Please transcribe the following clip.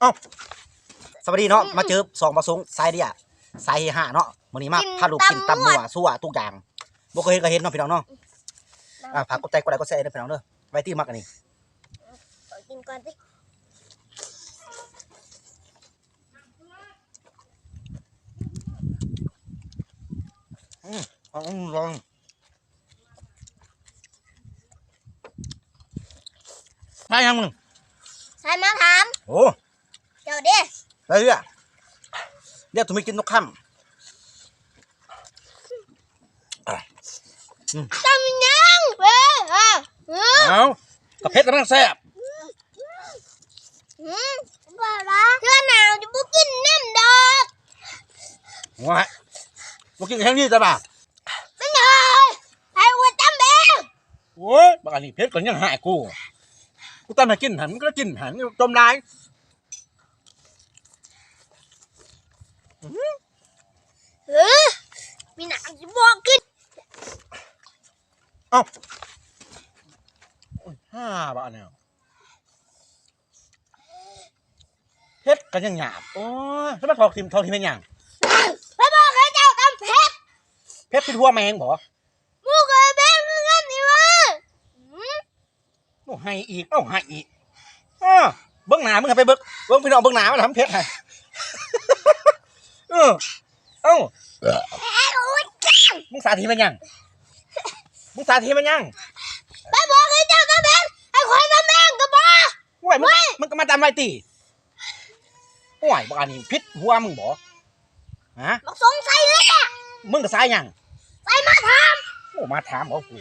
เอ้าสวัสดีเนาะมาเจอสองประสงค์สายเดียสายเฮฮาเนาะมื้อนี้มาพาลูกกินตำมั่วซั่วทุกอย่างบ่เคยเห็นก็เห็นเนาะพี่น้องเนาะอ่าฝากกดใจกดไลค์กดแชร์ด้วยพี่น้องเด้อไว้ที่มักอันนี้ขอกินก่อนสิเอาลองมายังมึงใช่มาถามโอ้ เจ้าเด้ได้เรื่อยเดี๋ยวถุมิกินนกค่ำจำยังเว้ยเออเออเอากระเพชรกำลังแซ่บอืมบ้าละเพื่อนหนาวจะบุกินน้ำดอกว้ายมากินแค่นี้จ้ะบ่าไม่ใช่ไอ้วัวจำเบงโอ้ยบางอันนี้เพชรก็ยังหายกู กูตั้งมากินหันมันก็กินหันจมลาย เออมีหนาวจะบอกกินเอ้าโอ้ยห้าบาทเนี่ยเพชรก็ยังหยาบโอ้ยแล้วมาทอกทิมทอกทิมเป็นหยังไปบอกให้เจ้าตำเพชรเพชรเป็นทั่วแมงบ่มูเคยแบงคือกันนี่วะอืมโอ้ให้อีกเอ้าให้อีกอ้อเบิ้งหนามึงเอาไปเบิ้งเบิ้งพี่น้องเบิ้งหนามาทำเพชรให้เออเอ้าไอ้โอ้ยจ้ามึงสาธิตมันยังมึงสาธิตมันยังไปบอกให้เจ้าตำเพชรไอ้คนตำแบงก็บอกห่วยมึงมึงก็มาตามไว้ตีห่วยบ้านนี้พิษหัวมึงบ่ฮะบอกสงสัยเลยอะมึงก็สายยังใส่มาถามโอ้มาถามเอากู